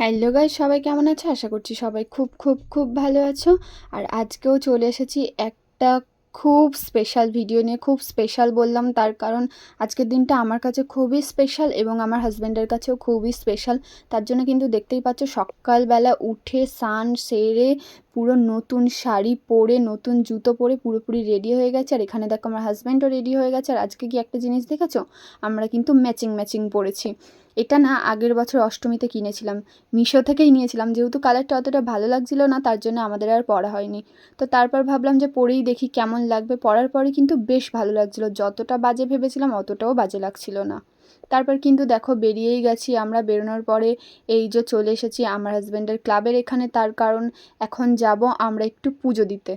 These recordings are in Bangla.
হ্যালো গাইজ সবাই কেমন আছো? আশা করছি সবাই খুব খুব খুব ভালো আছো। আর আজকেও চলে এসেছি একটা খুব স্পেশাল ভিডিও নিয়ে, খুব স্পেশাল বললাম তার কারণ আজকের দিনটা আমার কাছে খুবই স্পেশাল এবং আমার হাজব্যান্ডের কাছেও খুবই স্পেশাল তার জন্য কিন্তু দেখতেই পাচ্ছ সকালবেলা উঠে সান সেরে পুরো নতুন শাড়ি পরে, নতুন জুতো পরে পুরোপুরি রেডি হয়ে গেছে। আর এখানে দেখো আমার হাজব্যান্ডও রেডি হয়ে গেছে। আর আজকে কি একটা জিনিস দেখেছ? আমরা কিন্তু ম্যাচিং ম্যাচিং পরেছি। এটা না আগের বছর অষ্টমীতে কিনেছিলাম। মিশো থেকেই নিয়েছিলাম। যেহেতু কালারটা অতটা ভালো লাগছিল না, তার জন্য আমাদের আর পরা হয়নি। তো তারপর ভাবলাম যে পরেই দেখি কেমন লাগবে। পরার পরে কিন্তু বেশ ভালো লাগছিল। যতটা বাজে ভেবেছিলাম, অতটাও বাজে লাগছিল না। তারপর কিন্তু দেখো বেরিয়েই গেছি আমরা বেরোনোর পরে। এই যে চলে এসেছি আমার হাজব্যান্ডের ক্লাবের এখানে, তার কারণ এখন যাব আমরা একটু পুজো দিতে।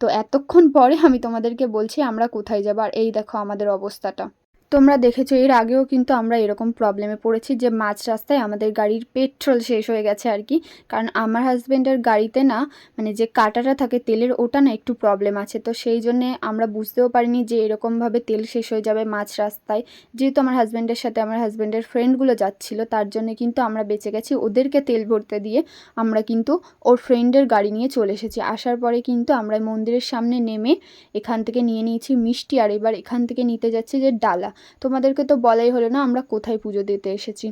তো এতক্ষণ পরে আমি তোমাদেরকে বলছি আমরা কোথায় যাব, আর এই দেখো আমাদের অবস্থাটা। তোমরা দেখেছ, এর আগেও কিন্তু আমরা এরকম প্রবলেমে পড়েছি যে মাঝ রাস্তায় আমাদের গাড়ির পেট্রোল শেষ হয়ে গেছে আর কি। কারণ আমার হাজব্যান্ডের গাড়িতে না মানে যে কাটাটা থাকে, তেলের ওটা না একটু প্রবলেম আছে। তো সেই জন্যে আমরা বুঝতেও পারিনি যে এরকমভাবে তেল শেষ হয়ে যাবে মাঝ রাস্তায়। যেহেতু আমার হাজব্যান্ডের সাথে আমার হাজব্যান্ডের ফ্রেন্ডগুলো যাচ্ছিল, তার জন্য কিন্তু আমরা বেঁচে গেছি ওদেরকে তেল ভরতে দিয়ে। আমরা কিন্তু ওর ফ্রেন্ডের গাড়ি নিয়ে চলে এসেছি। আসার পরে কিন্তু আমরা মন্দিরের সামনে নেমে এখান থেকে নিয়ে নিয়েছি মিষ্টি, আর এবার এখান থেকে নিতে যাচ্ছি যে ডালা। তোমাদেরকে তো বলাই হলো না আমরা কোথায় পুজো দিতে এসেছি।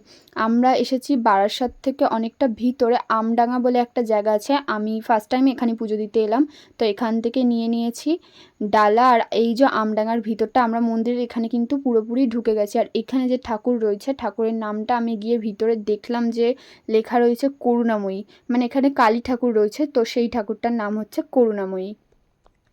আমরা এসেছি বারাসাত থেকে অনেকটা ভিতরে আমডাঙ্গা বলে একটা জায়গা আছে। আমি ফার্স্ট টাইম এখানে পুজো দিতে এলাম। তো এখান থেকে নিয়ে নিয়েছি ডালা আর এই যে আমডাঙ্গার ভিতরটা আমরা মন্দিরের এখানে কিন্তু পুরোপুরি ঢুকে গেছি। আর এখানে যে ঠাকুর রয়েছে, ঠাকুরের নামটা আমি গিয়ে ভিতরে দেখলাম যে লেখা রয়েছে করুণাময়ী। মানে এখানে কালী ঠাকুর রয়েছে, তো সেই ঠাকুরটার নাম হচ্ছে করুণাময়ী।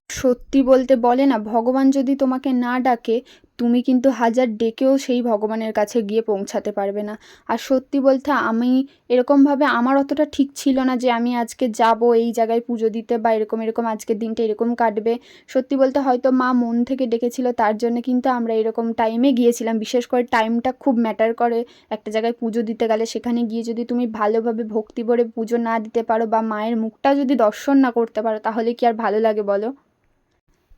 সত্যি বলতে বলে না, ভগবান যদি তোমাকে না ডাকে তুমি কিন্তু হাজার ডেকেও সেই ভগবানের কাছে গিয়ে পৌঁছাতে পারবে না। আর সত্যি বলতে আমি এরকমভাবে আমার অতটা ঠিক ছিল না যে আমি আজকে যাব এই জায়গায় পুজো দিতে বা এরকম এরকম আজকের দিনটা এরকম কাটবে। সত্যি বলতে হয়তো মা মন থেকে ডেকেছিল, তার জন্য কিন্তু আমরা এরকম টাইমে গিয়েছিলাম। বিশেষ করে টাইমটা খুব ম্যাটার করে একটা জায়গায় পুজো দিতে গেলে। সেখানে গিয়ে যদি তুমি ভালোভাবে ভক্তি ভরে পুজো না দিতে পারো বা মায়ের মুখটা যদি দর্শন না করতে পারো, তাহলে কি আর ভালো লাগে বলো?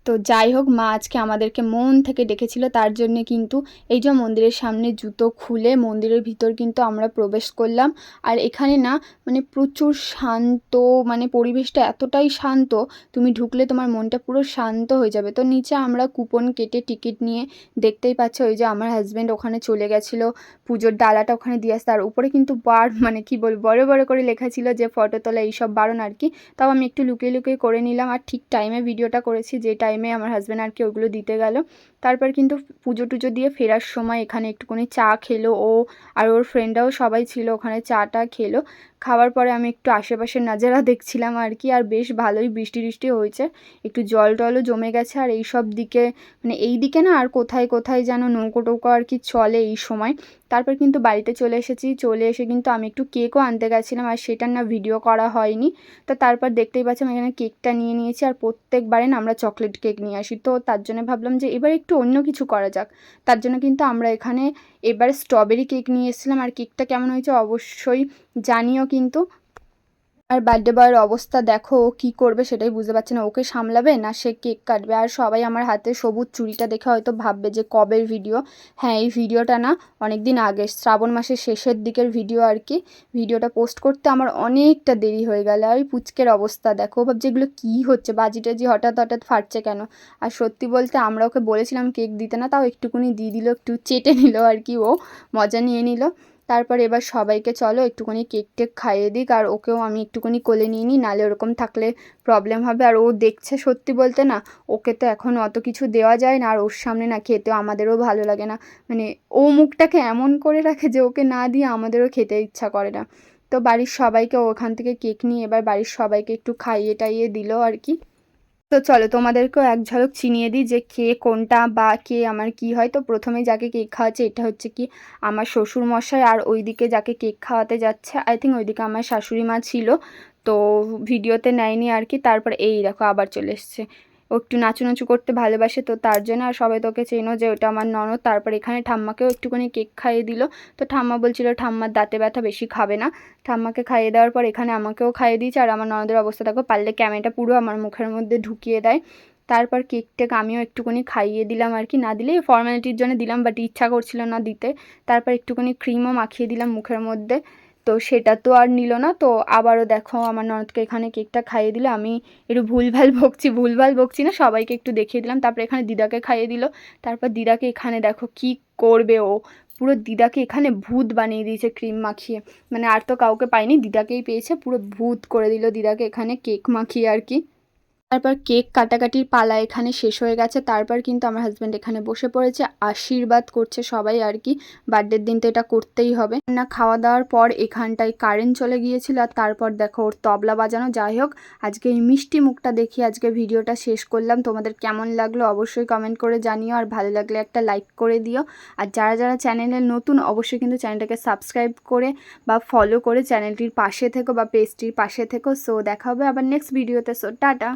তো যাই হোক, মা আজকে আমাদেরকে মন থেকে ডেকেছিল, তার জন্য কিন্তু এই যে মন্দিরের সামনে জুতো খুলে মন্দিরের ভিতর কিন্তু আমরা প্রবেশ করলাম। আর এখানে না মানে প্রচুর শান্ত মানে পরিবেশটা এতটাই শান্ত, তুমি ঢুকলে তোমার মনটা পুরো শান্ত হয়ে যাবে। তো নিচে আমরা কুপন কেটে টিকিট নিয়ে দেখতেই পাচ্ছ ওই যে আমার হাজব্যান্ড ওখানে চলে গেছিল, পুজোর ডালাটা ওখানে দিয়ে আসতে আর উপরে কিন্তু বার মানে কি বল বড় বড় করে লেখা ছিল যে ফটো তোলা, এইসব বারণ আর কি। তাও আমি একটু লুকিয়ে লুকিয়ে করে নিলাম। আর ঠিক টাইমে ভিডিওটা করেছি, যেটা টাইমে আমার হাজব্যান্ড আর কি ওগুলো দিতে গেল। তারপর কিন্তু পুজো টুজো দিয়ে ফেরার সময় এখানে একটুখানি চা খেলো ও আর ওর ফ্রেন্ডরাও সবাই ছিল, ওখানে চাটা খেলো। খাওয়ার পরে আমি একটু আশেপাশের নাজারা দেখছিলাম আর কি, আর বেশ ভালোই বৃষ্টি টিষ্টি হয়েছে। একটু জল টলও জমে গেছে আর এই সব দিকে মানে এই দিকে না আর কোথায় কোথায় যেন নৌকো টৌকো আর কি চলে এই সময়। তারপর কিন্তু বাড়িতে চলে এসেছি, চলে এসে কিন্তু আমি একটু কেকও আনতে গেছিলাম আর সেটার না ভিডিও করা হয়নি। তো তারপর দেখতেই পাচ্ছি আমি এখানে কেকটা নিয়ে নিয়েছি আর প্রত্যেকবারে না আমরা চকলেট কেক নিয়ে আসি। তো তার জন্য ভাবলাম যে এবার একটু অন্য কিছু করা যাক। তার জন্য কিন্তু আমরা এখানে এবার স্ট্রবেরি কেক নিয়ে এসেছিলাম আর কেকটা কেমন হয়েছে অবশ্যই জানিও কিন্তু। আর বার্থডে বয়ের অবস্থা দেখো, ও কী করবে সেটাই বুঝতে পারছে না। ওকে সামলাবে না সে কেক কাটবে? আর সবাই আমার হাতে সবুজ চুড়িটা দেখে হয়তো ভাববে যে কবের ভিডিও? হ্যাঁ এই ভিডিওটা না অনেক দিন আগে, শ্রাবণ মাসের শেষের দিকের ভিডিও আর কি। ভিডিওটা পোস্ট করতে আমার অনেকটা দেরি হয়ে গেল। আর ওই পুচকের অবস্থা দেখো ভাবছি এগুলো কী হচ্ছে? বাজি টাজি হঠাৎ হঠাৎ ফাটছে কেন? আর সত্যি বলতে আমরা ওকে বলেছিলাম কেক দিতে না, তাও একটুকুনি দিয়ে দিল, একটু চেটে নিল আর কি ও। মজা নিয়ে নিল। তারপর এবার সবাইকে চলো একটুখানি কেক টেক খাইয়ে দিক, আর ওকেও আমি একটুখানি কোলে নিয়ে নিই, নাহলে ওরকম থাকলে প্রবলেম হবে। আর ও দেখছে সত্যি বলতে না, ওকে তো এখন অত কিছু দেওয়া যায় না, আর ওর সামনে না খেতেও আমাদেরও ভালো লাগে না। মানে ও মুখটাকে এমন করে রাখে যে ওকে না দিয়ে আমাদেরও খেতে ইচ্ছা করে না। তো বাড়ির সবাইকে ওখান থেকে কেক নিয়ে এবার বাড়ির সবাইকে একটু খাইয়ে টাইয়ে দিল আর কি। তো চলো তোমাদেরকেও এক ঝলক চিনিয়ে দিই যে কে কোনটা বা কে আমার কি হয়। তো প্রথমে যাকে কেক খাওয়াচ্ছে এটা হচ্ছে কি আমার শ্বশুর মশাই আর ওইদিকে যাকে কেক খাওয়াতে যাচ্ছে আই থিঙ্ক ওইদিকে আমার শাশুড়ি মা ছিল। তো ভিডিওতে নেয়নি আর কি, তারপর এই দেখো আবার চলে এসছে। ও একটু নাচু করতে ভালোবাসে, তো তার জন্য আর সবাই তোকে চেনো যে ওটা আমার ননদ। তারপর এখানে ঠাম্মাকেও একটুখানি কেক খাইয়ে দিল। তো ঠাম্মা বলছিল, ঠাম্মার দাঁতে ব্যথা বেশি খাবে না। ঠাম্মাকে খাইয়ে দেওয়ার পর এখানে আমাকেও খাইয়ে দিয়েছে। আর আমার ননদের অবস্থা দেখো, পারলে ক্যামেরাটা পুরো আমার মুখের মধ্যে ঢুকিয়ে দেয়। তারপর কেক টেক আমিও একটুখানি খাইয়ে দিলাম আর কি। না দিলে ফর্মালিটির জন্য দিলাম বাট ইচ্ছা করছিল না দিতে। তারপর একটুখানি ক্রিমও মাখিয়ে দিলাম মুখের মধ্যে। তো সেটা তো আর নিল না। তো আবারও দেখো আমার ননদকে এখানে কেকটা খাইয়ে দিল। আমি একটু ভুলভাল বকছি ভুলভাল বকছি না, সবাইকে একটু দেখিয়ে দিলাম। তারপরে এখানে দিদাকে খাইয়ে দিল। তারপর দিদাকে এখানে দেখো কি করবে ও। পুরো দিদাকে এখানে ভূত বানিয়ে দিয়েছে ক্রিম মাখিয়ে। মানে আর তো কাউকে পাইনি, দিদাকেই পেয়েছে। পুরো ভূত করে দিল দিদাকে এখানে কেক মাখিয়ে আর কি। তারপর কেক কাটাকাটির পালা এখানে শেষ হয়ে গেছে। তারপর কিন্তু আমার হাজব্যান্ড এখানে বসে পড়েছে। আশীর্বাদ করছে সবাই আর কি। বার্থডের দিন তো এটা করতেই হবে। না খাওয়া দাওয়ার পর এখানটায় কারেন্ট চলে গিয়েছিল আর তারপর দেখো ওর তবলা বাজানো। যাই হোক, আজকে এই মিষ্টি মুখটা দেখি, আজকে ভিডিওটা শেষ করলাম। তোমাদের কেমন লাগল অবশ্যই কমেন্ট করে জানিও। আর ভালো লাগলে একটা লাইক করে দিও। আর যারা যারা চ্যানেলে নতুন, অবশ্যই কিন্তু চ্যানেলটাকে সাবস্ক্রাইব করে বা ফলো করে চ্যানেলটির পাশে থেকো বা পেজটির পাশে থেকো। সো দেখা হবে আবার নেক্সট ভিডিওতে সো টাটা!